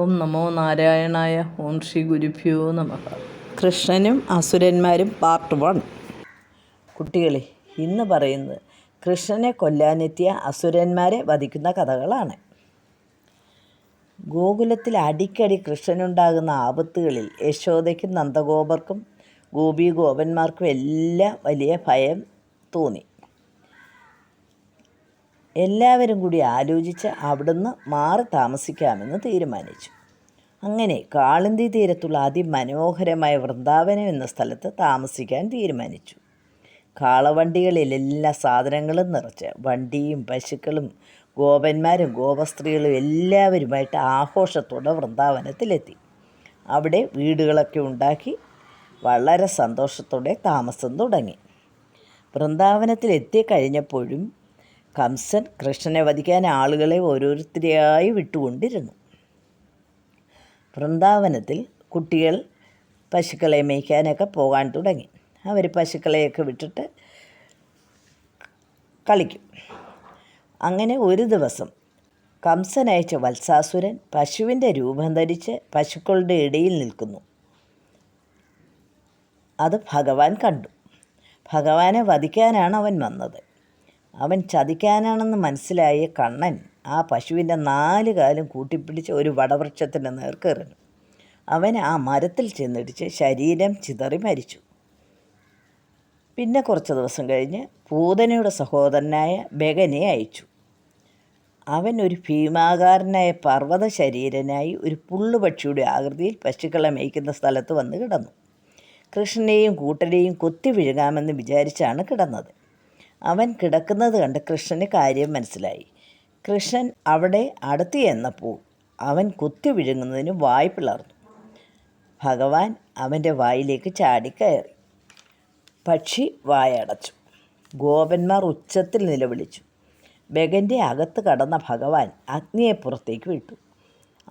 ഓം നമോ നാരായണായ ഓം ശ്രീ ഗുരുഭ്യോ നമ. കൃഷ്ണനും അസുരന്മാരും പാർട്ട് വൺ കുട്ടികളെ ഇന്ന് പറയുന്നത് കൃഷ്ണനെ കൊല്ലാനെത്തിയ അസുരന്മാരെ വധിക്കുന്ന കഥകളാണ്. ഗോകുലത്തിൽ അടിക്കടി കൃഷ്ണനുണ്ടാകുന്ന ആപത്തുകളിൽ യശോദയ്ക്കും നന്ദഗോപർക്കും ഗോപി ഗോപന്മാർക്കും എല്ലാം വലിയ ഭയം തോന്നി. എല്ലാവരും കൂടി ആലോചിച്ച് അവിടുന്ന് മാറി താമസിക്കാമെന്ന് തീരുമാനിച്ചു. അങ്ങനെ കാളിന്തി തീരത്തുള്ള അതിമനോഹരമായ വൃന്ദാവനം എന്ന സ്ഥലത്ത് താമസിക്കാൻ തീരുമാനിച്ചു. കാളവണ്ടികളിൽ എല്ലാ സാധനങ്ങളും നിറച്ച് വണ്ടിയും പശുക്കളും ഗോപന്മാരും ഗോപസ്ത്രീകളും എല്ലാവരുമായിട്ട് ആഘോഷത്തോടെ വൃന്ദാവനത്തിലെത്തി. അവിടെ വീടുകളൊക്കെ ഉണ്ടാക്കി വളരെ സന്തോഷത്തോടെ താമസം തുടങ്ങി. വൃന്ദാവനത്തിൽ എത്തിക്കഴിഞ്ഞപ്പോഴും കംസൻ കൃഷ്ണനെ വധിക്കാൻ ആളുകളെ ഓരോരുത്തരെയായി വിട്ടുകൊണ്ടിരുന്നു. വൃന്ദാവനത്തിൽ കുട്ടികൾ പശുക്കളെ മേയ്ക്കാനൊക്കെ പോകാൻ തുടങ്ങി. അവർ പശുക്കളെയൊക്കെ വിട്ടിട്ട് കളിക്കും. അങ്ങനെ ഒരു ദിവസം കംസൻ അയച്ച വത്സാസുരൻ പശുവിന്റെ രൂപം ധരിച്ച് പശുക്കളുടെ ഇടയിൽ നിൽക്കുന്നു. അത് ഭഗവാൻ കണ്ടു. ഭഗവാനെ വധിക്കാനാണ് അവൻ വന്നത്. അവൻ ചതിക്കാനാണെന്ന് മനസ്സിലായ കണ്ണൻ ആ പശുവിന്റെ നാല് കാലും കൂട്ടിപ്പിടിച്ച് ഒരു വടവൃക്ഷത്തിന്റെ നേർക്കെറിഞ്ഞു അവൻ ആ മരത്തിൽ ചെന്നിടിച്ച് ശരീരം ചിതറി മരിച്ചു. പിന്നെ കുറച്ച് ദിവസം കഴിഞ്ഞ് പൂതനയുടെ സഹോദരനായ ബഗനെ അയച്ചു. അവൻ ഒരു ഭീമാകാരനായ പർവത ശരീരനായി ഒരു പുള്ളുപക്ഷിയുടെ ആകൃതിയിൽ പശുക്കളെ മേയ്ക്കുന്ന സ്ഥലത്ത് വന്ന് കിടന്നു. കൃഷ്ണനെയും കൂട്ടരെയും കൊത്തി വിഴുങ്ങാമെന്ന് വിചാരിച്ചാണ് കിടന്നത്. അവൻ കിടക്കുന്നത് കണ്ട് കൃഷ്ണന് കാര്യം മനസ്സിലായി. കൃഷ്ണൻ അവിടെ അടുത്ത് ചെന്നപ്പോൾ അവൻ കുത്തി വിഴുങ്ങുന്നതിന് വായ് പിളർന്നു. ഭഗവാൻ അവന്റെ വായിലേക്ക് ചാടിക്കയറി. പക്ഷി വായടച്ചു ഗോപന്മാർ ഉച്ചത്തിൽ നിലവിളിച്ചു. ബഗന്റെ അകത്ത് കടന്ന ഭഗവാൻ അഗ്നിയെ പുറത്തേക്ക് വിട്ടു.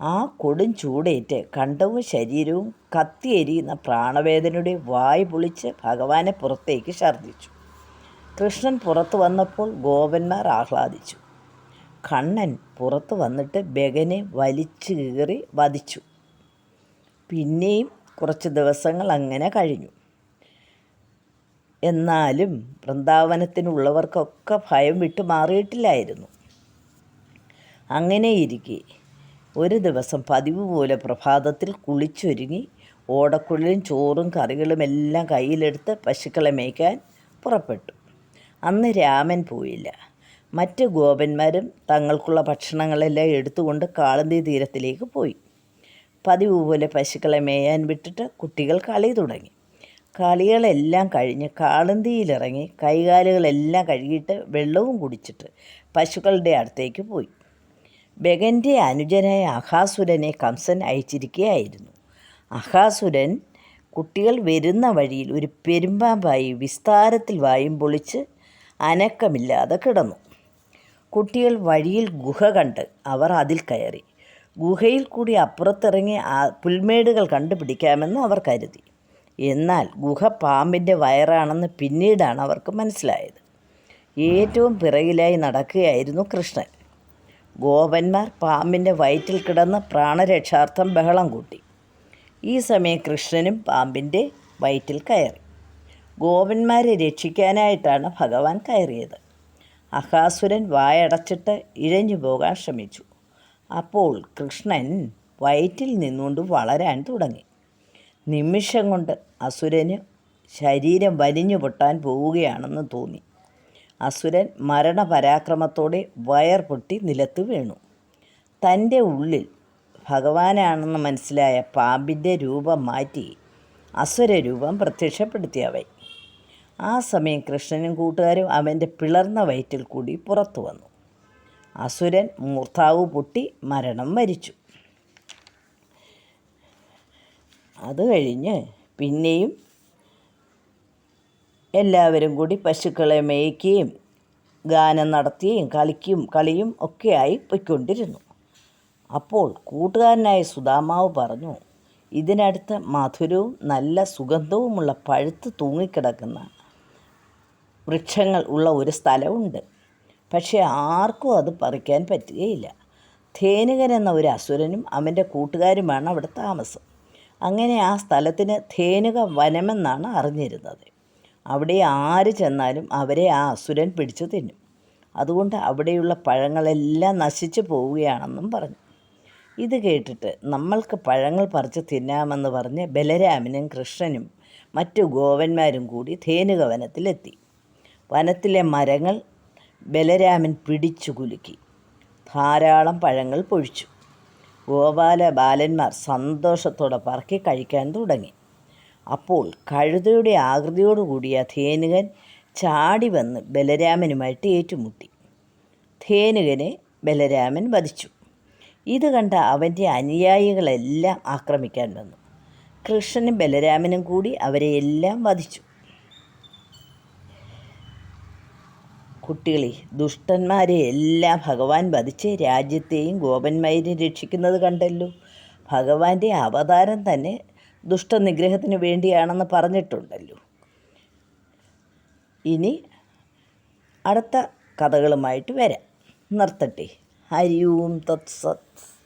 ആ കൊടും ചൂടേറ്റ് കണ്ടവും ശരീരവും കത്തിയെരിയുന്ന പ്രാണവേദനയുടെ വായ് പൊളിച്ച് ഭഗവാനെ പുറത്തേക്ക് ഛർദ്ദിച്ചു. കൃഷ്ണൻ പുറത്തു വന്നപ്പോൾ ഗോപന്മാർ ആഹ്ലാദിച്ചു. കണ്ണൻ പുറത്തു വന്നിട്ട് ബഗനെ വലിച്ചു കീറി വധിച്ചു. പിന്നെയും കുറച്ച് ദിവസങ്ങൾ അങ്ങനെ കഴിഞ്ഞു. എന്നാലും വൃന്ദാവനത്തിനുള്ളവർക്കൊക്കെ ഭയം വിട്ടു മാറിയിട്ടില്ലായിരുന്നു. അങ്ങനെയിരിക്കെ ഒരു ദിവസം പതിവ് പോലെ പ്രഭാതത്തിൽ കുളിച്ചൊരുങ്ങി ഓടക്കുഴലും ചോറും കറികളും എല്ലാം കയ്യിലെടുത്ത് പശുക്കളെ മേയ്ക്കാൻ പുറപ്പെട്ടു. അന്ന് രാമൻ പോയില്ല. മറ്റ് ഗോപന്മാരും തങ്ങൾക്കുള്ള ഭക്ഷണങ്ങളെല്ലാം എടുത്തുകൊണ്ട് കാളന്തി തീരത്തിലേക്ക് പോയി. പതിവ് പോലെ പശുക്കളെ മേയാൻ വിട്ടിട്ട് കുട്ടികൾ കളി തുടങ്ങി. കളികളെല്ലാം കഴിഞ്ഞ് കാളന്തിയിലിറങ്ങി കൈകാലുകളെല്ലാം കഴുകിയിട്ട് വെള്ളവും കുടിച്ചിട്ട് പശുക്കളുടെ അടുത്തേക്ക് പോയി. ബഗന്റെ അനുജനായ അഹാസുരനെ കംസൻ അയച്ചിരിക്കുകയായിരുന്നു അഹാസുരൻ കുട്ടികൾ വരുന്ന വഴിയിൽ ഒരു പെരുമ്പാമ്പായി വിസ്താരത്തിൽ വായും പൊളിച്ച് അനക്കമില്ലാതെ കിടന്നു. കുട്ടികൾ വഴിയിൽ ഗുഹ കണ്ട് അവർ അതിൽ കയറി. ഗുഹയിൽ കൂടി അപ്പുറത്തിറങ്ങി പുൽമേടുകൾ കണ്ടുപിടിക്കാമെന്ന് അവർ കരുതി. എന്നാൽ ഗുഹ പാമ്പിന്റെ വയറാണെന്ന് പിന്നീടാണ് അവർക്ക് മനസ്സിലായത്. ഏറ്റവും പിറകിലായി നടക്കുകയായിരുന്നു കൃഷ്ണൻ. ഗോപന്മാർ പാമ്പിന്റെ വയറ്റിൽ കിടന്ന് പ്രാണരക്ഷാർത്ഥം ബഹളം കൂട്ടി. ഈ സമയം കൃഷ്ണനും പാമ്പിന്റെ വയറ്റിൽ കയറി. ഗോപന്മാരെ രക്ഷിക്കാനായിട്ടാണ് ഭഗവാൻ കയറിയത്. അഹാസുരൻ വായടച്ചിട്ട് ഇഴഞ്ഞു പോകാൻ ശ്രമിച്ചു. അപ്പോൾ കൃഷ്ണൻ വയറ്റിൽ നിന്നുകൊണ്ട് വളരാൻ തുടങ്ങി. നിമിഷം കൊണ്ട് അസുരന് ശരീരം വലിഞ്ഞു പൊട്ടാൻ പോവുകയാണെന്ന് തോന്നി. അസുരൻ മരണപരാക്രമത്തോടെ വയർ പൊട്ടി നിലത്ത് വീണു. തന്റെ ഉള്ളിൽ ഭഗവാനാണെന്ന് മനസ്സിലായ പാമ്പിന്റെ രൂപം മാറ്റി അസുരരൂപം പ്രത്യക്ഷപ്പെടുത്തിയവൻ ആ സമയം കൃഷ്ണനും കൂട്ടുകാരും അവന്റെ പിളർന്ന വയറ്റിൽ കൂടി പുറത്തു വന്നു. അസുരൻ മൂർത്താവ് പൊട്ടി മരണം മരിച്ചു. അത് കഴിഞ്ഞ് പിന്നെയും എല്ലാവരും കൂടി പശുക്കളെ മേയ്ക്കുകയും ഗാനം നടത്തുകയും കളിക്കും കളിയും ഒക്കെയായി പൊയ്ക്കൊണ്ടിരുന്നു. അപ്പോൾ കൂട്ടുകാരനായ സുധാമാവ് പറഞ്ഞു ഇതിനടുത്ത് മധുരവും നല്ല സുഗന്ധവുമുള്ള പഴുത്ത് തൂങ്ങിക്കിടക്കുന്ന വൃക്ഷങ്ങൾ ഉള്ള ഒരു സ്ഥലമുണ്ട്. പക്ഷേ ആർക്കും അത് പറിക്കാൻ പറ്റുകയില്ല. ധേനുകൻ എന്ന ഒരു അസുരനും അവന്റെ കൂട്ടുകാരുമാണ് അവിടെ താമസം. അങ്ങനെ ആ സ്ഥലത്തിന് ധേനുക വനമെന്നാണ് അറിഞ്ഞിരുന്നത്. അവിടെ ആര് ചെന്നാലും അവരെ ആ അസുരൻ പിടിച്ചു തിന്നും. അതുകൊണ്ട് അവിടെയുള്ള പഴങ്ങളെല്ലാം നശിച്ചു പോവുകയാണെന്നും പറഞ്ഞു. ഇത് കേട്ടിട്ട് നമ്മൾക്ക് പഴങ്ങൾ പറിച്ച് തിന്നാമെന്ന് പറഞ്ഞ് ബലരാമനും കൃഷ്ണനും മറ്റു ഗോവന്മാരും കൂടി ധേനുക വനത്തിലെത്തി. വനത്തിലെ മരങ്ങൾ ബലരാമൻ പിടിച്ചു കുലുക്കി. ധാരാളം പഴങ്ങൾ പൊഴിച്ചു. ഗോപാല ബാലന്മാർ സന്തോഷത്തോടെ പറക്കി കഴിക്കാൻ തുടങ്ങി. അപ്പോൾ കഴുതയുടെ ആകൃതിയോടുകൂടിയ ധേനുകൻ ചാടി വന്ന് ബലരാമനുമായിട്ട് ഏറ്റുമുട്ടി. ധേനുകനെ ബലരാമൻ വധിച്ചു. ഇത് കണ്ട അവന്റെ അനുയായികളെല്ലാം ആക്രമിക്കാൻ വന്നു. കൃഷ്ണനും ബലരാമനും കൂടി അവരെ എല്ലാം വധിച്ചു. കുട്ടികളെ ദുഷ്ടന്മാരെ എല്ലാം ഭഗവാൻ വധിച്ച് രാജ്യത്തെയും ഗോപന്മാരെയും രക്ഷിക്കുന്നത് കണ്ടല്ലോ. ഭഗവാന്റെ അവതാരം തന്നെ ദുഷ്ടനിഗ്രഹത്തിന് വേണ്ടിയാണെന്ന് പറഞ്ഞിട്ടുണ്ടല്ലോ. ഇനി അടുത്ത കഥകളുമായിട്ട് വരാം. നിർത്തട്ടെ. ഹരിയും തത്സത്.